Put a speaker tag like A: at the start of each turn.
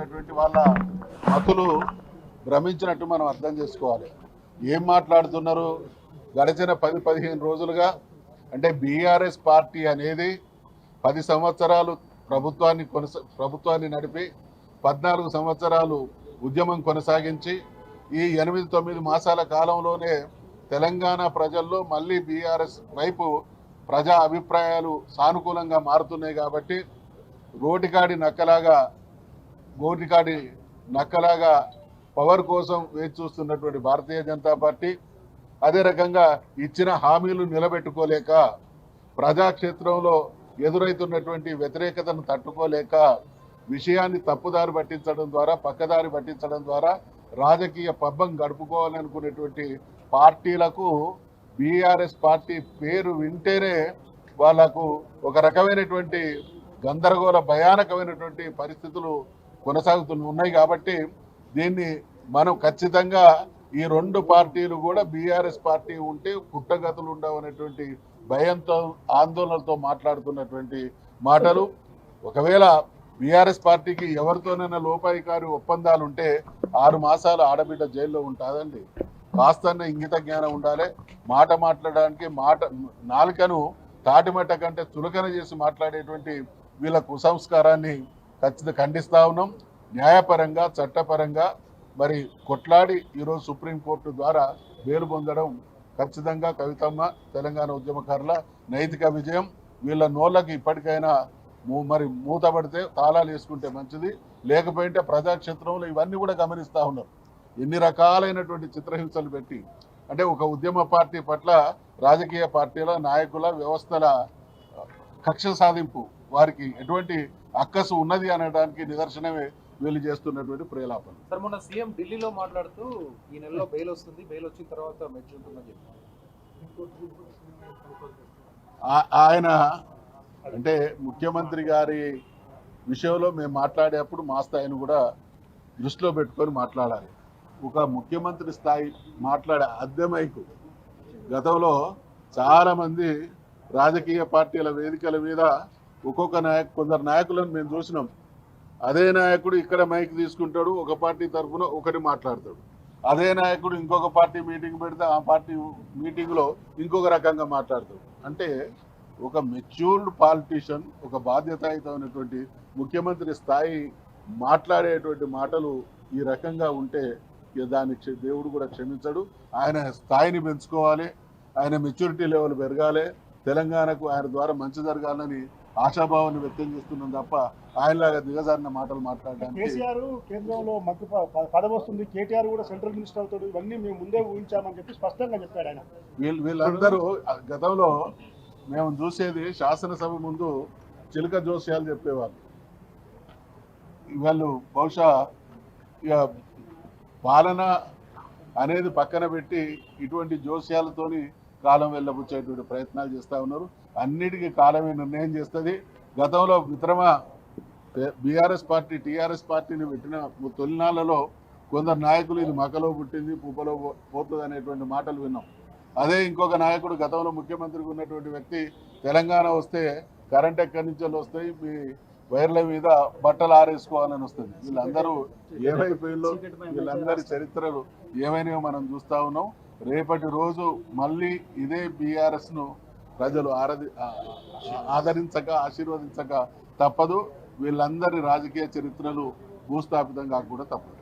A: మాట్లాడుతున్నటువంటి వాళ్ళ మతులు భ్రమించినట్టు మనం అర్థం చేసుకోవాలి. ఏం మాట్లాడుతున్నారు? గడిచిన పది పదిహేను రోజులుగా అంటే బీఆర్ఎస్ పార్టీ అనేది పది సంవత్సరాలు ప్రభుత్వాన్ని కొనస ప్రభుత్వాన్ని నడిపి పద్నాలుగు సంవత్సరాలు ఉద్యమం కొనసాగించి ఈ ఎనిమిది తొమ్మిది మాసాల కాలంలోనే తెలంగాణ ప్రజల్లో మళ్ళీ బీఆర్ఎస్ వైపు ప్రజా అభిప్రాయాలు సానుకూలంగా మారుతున్నాయి కాబట్టి రోటికాడి నక్కలాగా గోటికాడి నక్కలాగా పవర్ కోసం వేచి చూస్తున్నటువంటి భారతీయ జనతా పార్టీ అదే రకంగా ఇచ్చిన హామీలు నిలబెట్టుకోలేక ప్రజాక్షేత్రంలో ఎదురైతున్నటువంటి వ్యతిరేకతను తట్టుకోలేక విషయాన్ని తప్పుదారి పట్టించడం ద్వారా పక్కదారి పట్టించడం ద్వారా రాజకీయ పబ్బం గడుపుకోవాలనుకునేటువంటి పార్టీలకు బీఆర్ఎస్ పార్టీ పేరు వింటేనే వాళ్ళకు ఒక రకమైనటువంటి గందరగోళ భయానకమైనటువంటి పరిస్థితులు కొనసాగుతూ ఉన్నాయి కాబట్టి దీన్ని మనం ఖచ్చితంగా ఈ రెండు పార్టీలు కూడా బీఆర్ఎస్ పార్టీ ఉంటే పుట్టగతులు ఉండవనేటువంటి భయంతో ఆందోళనలతో మాట్లాడుతున్నటువంటి మాటలు. ఒకవేళ బీఆర్ఎస్ పార్టీకి ఎవరితోనైనా లోపాయికారి ఒప్పందాలు ఉంటే ఆరు మాసాలు ఆడబిడ్డ జైల్లో ఉంటుందండి. కాస్తన్న ఇంగిత జ్ఞానం ఉండాలి. మాట మాట్లాడడానికి మాట నాలుకను తాటిమట్ట కంటే చులకన చేసి మాట్లాడేటువంటి వీళ్ళ కుసంస్కారాన్ని ఖచ్చితంగా ఖండిస్తా ఉన్నాం. న్యాయపరంగా చట్టపరంగా మరి కొట్లాడి ఈరోజు సుప్రీంకోర్టు ద్వారా వేలు పొందడం ఖచ్చితంగా కవితమ్మ తెలంగాణ ఉద్యమకారుల నైతిక విజయం. వీళ్ళ నోళ్ళకి ఇప్పటికైనా మూ- మరి మూతపడితే తాళాలు వేసుకుంటే మంచిది. లేకపోయింటే ప్రజాక్షేత్రంలో ఇవన్నీ కూడా గమనిస్తూ ఉన్నారు ఎన్ని రకాలైనటువంటి చిత్రహింసలు పెట్టి అంటే ఒక ఉద్యమ పార్టీ పట్ల రాజకీయ పార్టీల నాయకుల వ్యవస్థల కక్ష సాధింపు వారికి ఎటువంటి అక్కసు ఉన్నది అనడానికి నిదర్శనమే వీళ్ళు చేస్తున్నటువంటి ప్రేలాపన.
B: సార్ మొన్న సీఎం ఢిల్లీలో మాట్లాడుతూ ఈ నెలలో బెయిల్ వస్తుంది బెయిల్ వచ్చిన తర్వాత ఉంటుందని చెప్పారు.
A: ఆయన అంటే ముఖ్యమంత్రి గారి విషయంలో మేము మాట్లాడేప్పుడు మా స్థాయిని కూడా దృష్టిలో పెట్టుకొని మాట్లాడాలి. ఒక ముఖ్యమంత్రి స్థాయి మాట్లాడే అద్దె మైకు గతంలో చాలామంది రాజకీయ పార్టీల వేదికల మీద ఒక్కొక్క నాయకు కొందరు నాయకులను మేము చూసినాం. అదే నాయకుడు ఇక్కడ మైక్ తీసుకుంటాడు ఒక పార్టీ తరఫున ఒకటి మాట్లాడతాడు. అదే నాయకుడు ఇంకొక పార్టీ మీటింగ్ పెడితే ఆ పార్టీ మీటింగ్లో ఇంకొక రకంగా మాట్లాడతాడు. అంటే ఒక మెచ్యూర్డ్ పాలిటీషియన్ ఒక బాధ్యతాయుతమైనటువంటి ముఖ్యమంత్రి స్థాయి మాట్లాడేటువంటి మాటలు ఈ రకంగా ఉంటే దాన్ని దేవుడు కూడా క్షమించడు. ఆయన స్థాయిని పెంచుకోవాలి. ఆయన మెచ్యూరిటీ లెవెల్ పెరగాలి. తెలంగాణకు ఆయన ద్వారా మంచి జరగాలని ఆశాభావాన్ని వ్యక్తం చేస్తున్నాం తప్ప ఆయనలాగా దిగజారిన మాటలు మాట్లాడడానికి
C: కేసీఆర్ కేంద్రంలో మంత్రి పదవి వస్తుంది. కేటీఆర్ కూడా సెంట్రల్ మినిస్టర్ అవుతాడు. ఇవన్నీ మేము ముందే ఊహించామని చెప్పి స్పష్టంగా చెప్పాడు ఆయన.
A: వీళ్ళు వీళ్ళందరూ గతంలో మేము చూసేది శాసనసభ ముందు చిలుక జోస్యాలు చెప్పేవాళ్ళు. వాళ్ళు బహుశా ఇక పాలన అనేది పక్కన పెట్టి ఇటువంటి జోస్యాలతోని కాలం వెళ్ళబుచ్చేటువంటి ప్రయత్నాలు చేస్తూ ఉన్నారు. అన్నిటికీ కాలమే నిర్ణయం చేస్తుంది. గతంలో మిత్రమ బీఆర్ఎస్ పార్టీ టీఆర్ఎస్ పార్టీని పెట్టిన తొలినాళ్ళలో కొందరు నాయకులు ఇది మకలో పుట్టింది పుప్పలో పో- పోతుంది అనేటువంటి మాటలు విన్నాం. అదే ఇంకొక నాయకుడు గతంలో ముఖ్యమంత్రికి ఉన్నటువంటి వ్యక్తి తెలంగాణ వస్తే కరెంట్ ఎక్కడి నుంచి వస్తాయి? మీ వైర్ల మీద బట్టలు ఆరేసుకోవాలని వస్తుంది. వీళ్ళందరూ ఏమైపోయిందో వీళ్ళందరి చరిత్రలు ఏమైనాయో మనం చూస్తా ఉన్నాం. రేపటి రోజు మళ్ళీ ఇదే బీఆర్ఎస్ను ప్రజలు ఆరాధి ఆదరించక ఆశీర్వదించక తప్పదు. వీళ్ళందరి రాజకీయ చరిత్రలు భూస్థాపితం కాకుండా తప్పదు.